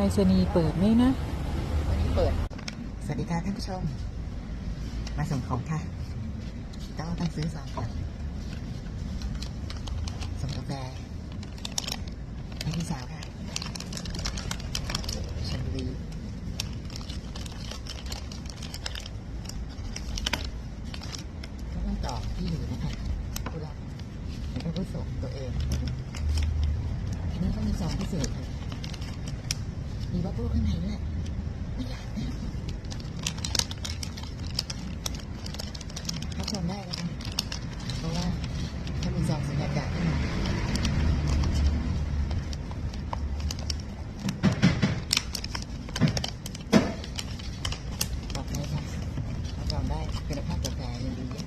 ไปรษณีย์เปิดไหมนะวันนี้เปิด สวัสดีค่ะท่านผู้ชม มาส่งของค่ะต้องต้องซื้อซองก่อนส่งกาแฟให้พี่สาวค่ะชลบุรีก็ต้องต่อที่อยู่นะคะผู้รับแล้วก็ผู้ส่งตัวเองอันนี้ก็มีซองพิเศษค่ะ มีบับเบิ้ลข้างในด้วยไม่อยากนะรับชมได้นะคะเพราะว่าถ้ามีซองสัญญากาศขึ้นมาบอกเลยค่ะรับรองได้คุณภาพกาแฟยังดีเยอะ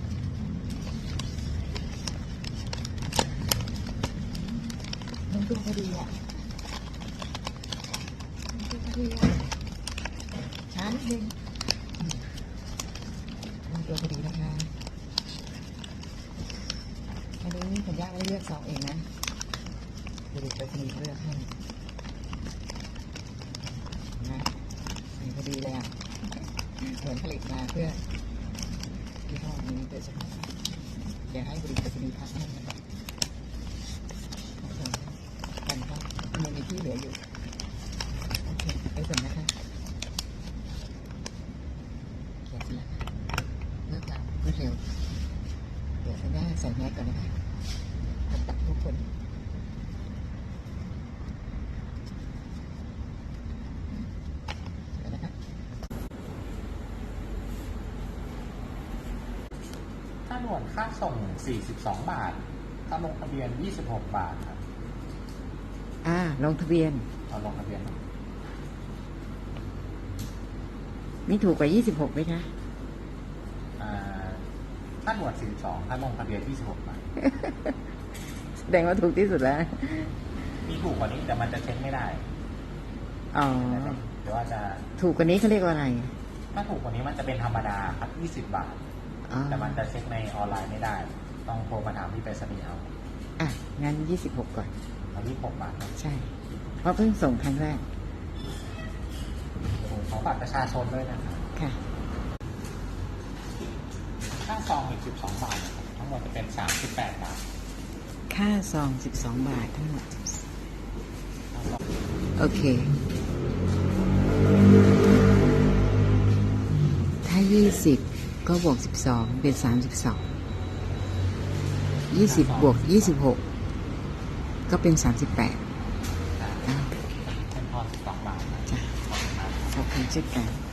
น้ำตัวพอดีอะ ดีอะช้านิดนึงตัวพอดีนะคะอันนี้ผมย่าไม่ได้เลือกซองเองนะบริษัทไปรษณีเลือกให้นะพอดีเลยอะเหมือนผลิตมาเพื่อที่ห้องนี้โดยเฉพาะอยากให้บริษัทไปรษณีพักให้นะครับโอเคกันครับยังมีที่เหลืออยู่ โอเค ไปส่งนะคะเขียนทีละเลือกแล้วรวดเร็ว เดี๋ยวสัญญาใส่แมสก่อนนะคะตัดทุกคนเดี๋ยวนะคะค่าหน่วยค่าส่ง 42 บาท ค่าลงทะเบียน 26 บาทครับอ่า ลงทะเบียน เอาลงทะเบียนนะ นี่ถูกกว่า 26ไหมคะอ่า ค่าหน่วย42ค่าลงทะเบียน26บาทแสดงว่าถูกที่สุดแล้ว มีถูกกว่านี้แต่มันจะเช็คไม่ได้อ๋อเดี๋ยวว่าจะถูกกว่านี้เขาเรียกว่าอะไร ถ้าถูกกว่านี้มันจะเป็นธรรมดาครับ20บาทอ๋อแต่มันจะเช็คในออนไลน์ไม่ได้ ต้องโทรมาถามที่ไปรษณีย์เอา อะ งั้น26ก่อนเอา26บาทนะใช่ เพราะเพิ่งส่งครั้งแรกเดี๋ยวผมขอบัตรประชาชนด้วยนะครับค่ะค่า ซองอีก12 บาทนะครับทั้งหมดจะเป็น 38 บาท ค่าซอง12บาททั้งหมดโอเค ถ้า20ก็บวก12เป็น32 20บวก26ก็เป็น38อ้าวเป็นทอน12 บาทนะจ้ะขอบคุณครับขอบคุณเช่นกัน